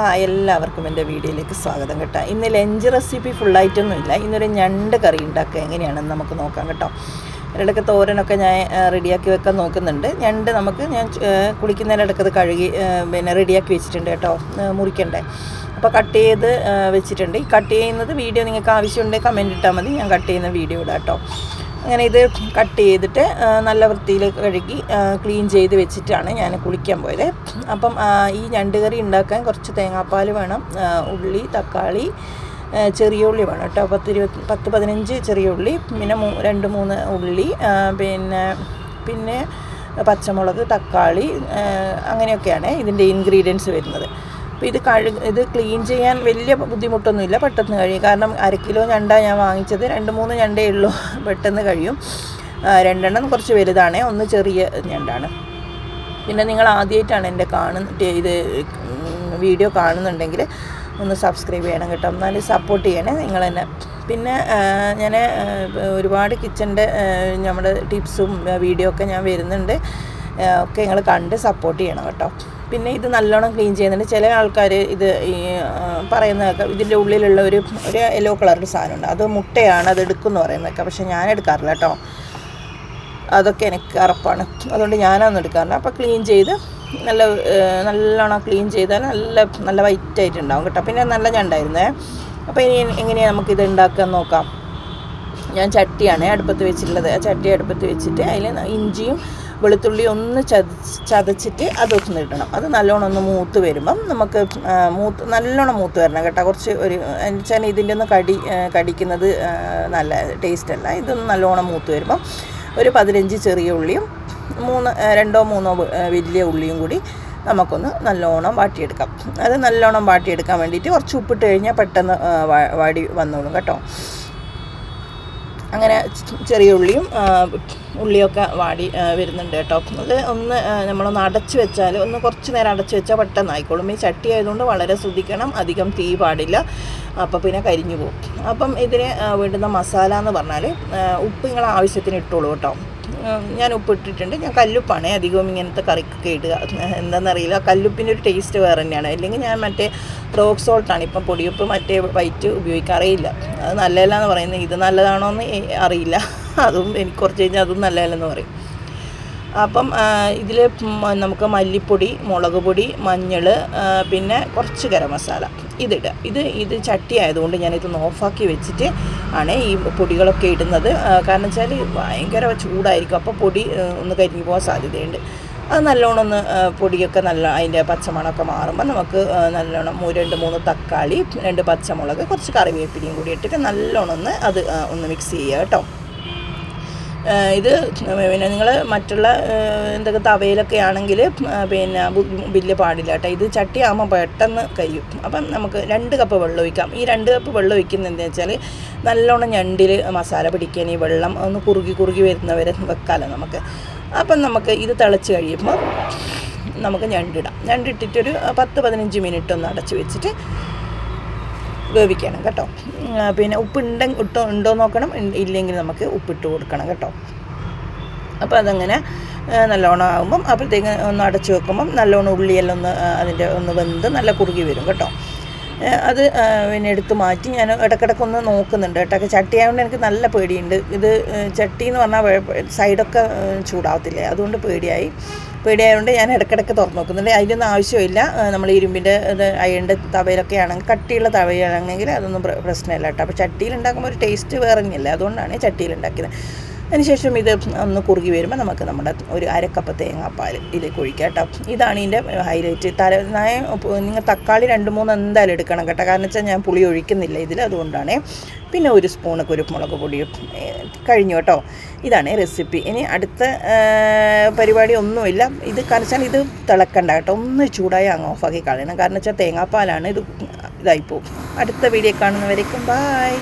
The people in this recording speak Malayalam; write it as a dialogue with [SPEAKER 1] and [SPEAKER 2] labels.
[SPEAKER 1] ആ എല്ലാവർക്കും എന്റെ വീഡിയോയിലേക്ക് സ്വാഗതം കേട്ടോ. ഇന്ന് ലഞ്ച് റെസിപ്പി ഫുള്ളായിട്ടൊന്നും ഇല്ല ഇന്നൊരു ഞണ്ട് കറി ഉണ്ടാക്കുക എങ്ങനെയാണെന്ന് നമുക്ക് നോക്കാം കേട്ടോ. ഇടയ്ക്ക് തോരനൊക്കെ ഞാൻ റെഡിയാക്കി വെക്കാൻ നോക്കുന്നുണ്ട്. ഞണ്ട് നമുക്ക് ഞാൻ കുളിക്കുന്നതിനിടയ്ക്ക് അത് കഴുകി പിന്നെ റെഡിയാക്കി വെച്ചിട്ടുണ്ട് കേട്ടോ. മുറിക്കണ്ടേ. അപ്പോൾ കട്ട് ചെയ്ത് വെച്ചിട്ടുണ്ട്. ഈ കട്ട് ചെയ്യുന്നത് വീഡിയോ നിങ്ങൾക്ക് ആവശ്യമുണ്ടെങ്കിൽ കമന്റ് ഇട്ടാൽ മതി. ഞാൻ കട്ട് ചെയ്യുന്ന വീഡിയോ ഇടാം കേട്ടോ. അങ്ങനെ ഇത് കട്ട് ചെയ്തിട്ട് നല്ല വൃത്തിയിൽ കഴുകി ക്ലീൻ ചെയ്ത് വെച്ചിട്ടാണ് ഞാൻ കുളിക്കാൻ പോയത്. അപ്പം ഈ ഞണ്ട് കറി ഉണ്ടാക്കാൻ കുറച്ച് തേങ്ങാപ്പാൽ വേണം ഉള്ളി തക്കാളി ചെറിയ ഉള്ളി വേണം കേട്ടോ. പത്ത് ഇരുപത്തി പത്ത് പതിനഞ്ച് ചെറിയ ഉള്ളി പിന്നെ മൂ രണ്ട് മൂന്ന് ഉള്ളി പിന്നെ പിന്നെ പച്ചമുളക് തക്കാളി അങ്ങനെയൊക്കെയാണ് ഇതിന്റെ ഇൻഗ്രീഡിയൻസ് വരുന്നത്. അപ്പോൾ ഇത് കഴു ഇത് ക്ലീൻ ചെയ്യാൻ വലിയ ബുദ്ധിമുട്ടൊന്നുമില്ല പെട്ടെന്ന് കഴിയും. കാരണം അര കിലോ ഞണ്ട ഞാൻ വാങ്ങിച്ചത് രണ്ട് മൂന്ന് ഞണ്ടേ ഉള്ളൂ. പെട്ടെന്ന് കഴിയും. രണ്ടെണ്ണം കുറച്ച് വലുതാണ് ഒന്ന് ചെറിയ ഞണ്ടാണ്. പിന്നെ നിങ്ങൾ ആദ്യമായിട്ടാണ് എന്റെ കാണുന്ന ഇത് വീഡിയോ കാണുന്നുണ്ടെങ്കിൽ ഒന്ന് സബ്സ്ക്രൈബ് ചെയ്യണം കേട്ടോ. എന്നാൽ സപ്പോർട്ട് ചെയ്യണേ നിങ്ങൾ തന്നെ. പിന്നെ ഞാൻ ഒരുപാട് കിച്ചന്റെ നമ്മുടെ ടിപ്സും വീഡിയോ ഒക്കെ ഞാൻ വരുന്നുണ്ട്. ഒക്കെ നിങ്ങൾ കണ്ട് സപ്പോർട്ട് ചെയ്യണം കേട്ടോ. പിന്നെ ഇത് നല്ലോണം ക്ലീൻ ചെയ്യുന്നുണ്ട്. ചില ആൾക്കാർ ഇത് ഈ പറയുന്ന ഇതിന്റെ ഉള്ളിലുള്ള ഒരു ഒരു യെല്ലോ കളറിന്റെ സാധനമുണ്ട്. അത് മുട്ടയാണ് അത് എടുക്കുമെന്ന് പറയുന്നതൊക്കെ. പക്ഷേ ഞാൻ എടുക്കാറില്ല കേട്ടോ. അതൊക്കെ എനിക്ക് അറപ്പാണ്. അതുകൊണ്ട് ഞാനൊന്നും എടുക്കാറില്ല. അപ്പോൾ ക്ലീൻ ചെയ്ത് നല്ല നല്ലോണം ക്ലീൻ ചെയ്താൽ നല്ല നല്ല വൈറ്റ് ആയിട്ടുണ്ടാവും കേട്ടോ. പിന്നെ നല്ല ഞണ്ടായിരുന്നേ. അപ്പോൾ ഇനി എങ്ങനെയാണ് നമുക്കിത് ഉണ്ടാക്കാൻ നോക്കാം. ഞാൻ ചട്ടിയാണ് അടുപ്പത്ത് വെച്ചിട്ടുള്ളത്. ആ ചട്ടി അടുപ്പത്ത് വെച്ചിട്ട് അതിൽ ഇഞ്ചിയും വെളുത്തുള്ളി ഒന്ന് ചതച്ച് ചതച്ചിട്ട് അതൊന്ന് ഇടണം. അത് നല്ലോണം ഒന്ന് മൂത്ത് വരുമ്പം നമുക്ക് മൂത്ത് നല്ലോണം മൂത്ത് വരണം കേട്ടോ. കുറച്ച് ഒരു വെച്ചാൽ ഇതിന്റെ ഒന്ന് കടി കടിക്കുന്നത് നല്ല ടേസ്റ്റ് അല്ല. ഇതൊന്ന് നല്ലോണം മൂത്ത് വരുമ്പം ഒരു പതിനഞ്ച് ചെറിയ ഉള്ളിയും മൂന്ന് രണ്ടോ മൂന്നോ വലിയ ഉള്ളിയും കൂടി നമുക്കൊന്ന് നല്ലോണം വാട്ടിയെടുക്കാം. അത് നല്ലോണം വാട്ടിയെടുക്കാൻ വേണ്ടിയിട്ട് കുറച്ച് ഉപ്പിട്ട് കഴിഞ്ഞാൽ പെട്ടെന്ന് വാടി വന്നോളും കേട്ടോ. അങ്ങനെ ചെറിയ ഉള്ളിയും ഉള്ളിയൊക്കെ വാടി വരുന്നുണ്ട് കേട്ടോ. അത് ഒന്ന് നമ്മളൊന്ന് അടച്ചു വെച്ചാൽ ഒന്ന് കുറച്ച് നേരം അടച്ചു വെച്ചാൽ പെട്ടെന്ന് ആയിക്കോളും. ഈ ചട്ടി ആയതുകൊണ്ട് വളരെ ശ്രദ്ധിക്കണം അധികം തീ പാടില്ല. അപ്പോൾ പിന്നെ കരിഞ്ഞു പോകും. അപ്പം ഇതിന് വേണ്ടുന്ന മസാല എന്ന് പറഞ്ഞാൽ ഉപ്പ് നിങ്ങൾ ആവശ്യത്തിന് ഇട്ടോളൂ കേട്ടോ. ഞാൻ ഉപ്പ് ഇട്ടിട്ടുണ്ട്. ഞാൻ കല്ലുപ്പാണ് അധികവും ഇങ്ങനത്തെ കറിക്കൊക്കെ ഇടുക. എന്താണെന്നറിയില്ല കല്ലുപ്പിന്റെ ഒരു ടേസ്റ്റ് വേറെ തന്നെയാണ് അല്ലെങ്കിൽ ഞാൻ മറ്റേ റോക്ക് സോൾട്ടാണ് ഇപ്പം പൊടിയുപ്പ് മറ്റേ വൈറ്റ് ഉപയോഗിക്കാറേയില്ല. അത് നല്ലതല്ല എന്ന് പറയുന്നത് ഇത് നല്ലതാണോ എന്ന് അറിയില്ല. അതും എനിക്ക് കുറച്ച് കഴിഞ്ഞാൽ അതും നല്ലതല്ലെന്ന് പറയും. അപ്പം ഇതിൽ നമുക്ക് മല്ലിപ്പൊടി മുളക് പൊടി മഞ്ഞൾ പിന്നെ കുറച്ച് ഗരം മസാല ഇതിടുക ഇത് ഇത് ചട്ടി ആയതുകൊണ്ട് ഞാനിത് ഓഫാക്കി വെച്ചിട്ട് ആണ് ഈ പൊടികളൊക്കെ ഇടുന്നത്. കാരണം വെച്ചാൽ ഭയങ്കര ചൂടായിരിക്കും. അപ്പോൾ പൊടി ഒന്ന് കരിഞ്ഞു പോകാൻ സാധ്യതയുണ്ട്. അത് നല്ലോണം ഒന്ന് പൊടിയൊക്കെ നല്ല അതിന്റെ പച്ചമണമൊക്കെ മാറുമ്പോൾ നമുക്ക് നല്ലോണം രണ്ട് മൂന്ന് തക്കാളി രണ്ട് പച്ചമുളക് കുറച്ച് കറിവേപ്പിലയും കൂടി ഇട്ടിട്ട് നല്ലോണം ഒന്ന് അത് ഒന്ന് മിക്സ് ചെയ്യുക കേട്ടോ. ഇത് പിന്നെ നിങ്ങൾ മറ്റുള്ള എന്തൊക്കെ തവയിലൊക്കെ ആണെങ്കിൽ പിന്നെ ബില്ല് പാടില്ല കേട്ടോ. ഇത് ചട്ടിയാകുമ്പോൾ പെട്ടെന്ന് കഴിയും. അപ്പം നമുക്ക് രണ്ട് കപ്പ് വെള്ളം ഒഴിക്കാം. ഈ രണ്ട് കപ്പ് വെള്ളം ഒഴിക്കുന്നത് എന്താ വെച്ചാൽ നല്ലോണം ഞണ്ടിൽ മസാല പിടിക്കാൻ ഈ വെള്ളം ഒന്ന് കുറുകി കുറുകി വരുന്നവരെ വെക്കാമല്ലോ നമുക്ക്. അപ്പം നമുക്ക് ഇത് തിളച്ച് കഴിയുമ്പോൾ നമുക്ക് ഞണ്ടിടാം. ഞണ്ടിട്ടിട്ടൊരു പത്ത് പതിനഞ്ച് മിനിറ്റ് ഒന്ന് അടച്ച് വെച്ചിട്ട് വേവിക്കണം കേട്ടോ. പിന്നെ ഉപ്പ് ഇട്ടോ ഉണ്ടോ നോക്കണം. ഇല്ലെങ്കിൽ നമുക്ക് ഉപ്പിട്ട് കൊടുക്കണം കേട്ടോ. അപ്പോൾ അതങ്ങനെ നല്ലോണം ആകുമ്പം അപ്പോഴത്തേക്ക് ഒന്ന് അടച്ച് വെക്കുമ്പം നല്ലോണം ഉള്ളിയെല്ലാം ഒന്ന് അതിന്റെ ഒന്ന് വെന്ത് നല്ല കുറുകി വരും കേട്ടോ. അത് പിന്നെ എടുത്ത് മാറ്റി ഞാൻ ഇടയ്ക്കിടയ്ക്കൊന്ന് നോക്കുന്നുണ്ട് കേട്ടോ. ചട്ടി ആയതുകൊണ്ട് എനിക്ക് നല്ല പേടിയുണ്ട്. ഇത് ചട്ടി എന്ന് പറഞ്ഞാൽ സൈഡൊക്കെ ചൂടാവത്തില്ലേ? അതുകൊണ്ട് പേടിയായി. പേടിയായതുകൊണ്ട് ഞാൻ ഇടക്കിടക്ക് തുറന്ന് നോക്കുന്നുണ്ട്. അതിനൊന്നും ആവശ്യമില്ല. നമ്മൾ ഇരുമ്പിന്റെ ഇത് അയണിന്റെ തവയിലൊക്കെ ആണെങ്കിൽ കട്ടിയുള്ള തവയിലാണെങ്കിൽ അതൊന്നും പ്ര- പ്രശ്നമില്ല കേട്ടോ. അപ്പോൾ ചട്ടിയിൽ ഉണ്ടാക്കുമ്പോൾ ഒരു ടേസ്റ്റ് വേറെ തന്നെയല്ലേ അതുകൊണ്ടാണ് ചട്ടിയിൽ ഉണ്ടാക്കിയത് അതിനുശേഷം ഇത് ഒന്ന് കുറുകി വരുമ്പോൾ നമുക്ക് നമ്മുടെ ഒരു അരക്കപ്പ് തേങ്ങാപ്പാൽ ഇതിലേക്ക് ഒഴിക്കാം കേട്ടോ. ഇതാണ് ഇതിന്റെ ഹൈലൈറ്റ് തല നിങ്ങൾ തക്കാളി രണ്ട് മൂന്ന് എന്തായാലും എടുക്കണം കേട്ടോ. കാരണം വെച്ചാൽ ഞാൻ പുളി ഒഴിക്കുന്നില്ല ഇതിൽ അതുകൊണ്ടാണ്. പിന്നെ ഒരു സ്പൂൺ കുരുമുളക് പൊടി. കഴിഞ്ഞു കേട്ടോ. ഇതാണ് റെസിപ്പി ഇനി അടുത്ത പരിപാടി ഒന്നുമില്ല. ഇത് കാരണം വെച്ചാൽ ഇത് തിളക്കണ്ട കേട്ടോ. ഒന്ന് ചൂടായി അങ്ങ് ഓഫാക്കി കളയണം. കാരണം വെച്ചാൽ തേങ്ങാപ്പാലാണ് ഇത് ഇതായിപ്പോവും അടുത്ത വീഡിയോ കാണുന്നവരേക്കും ബായ്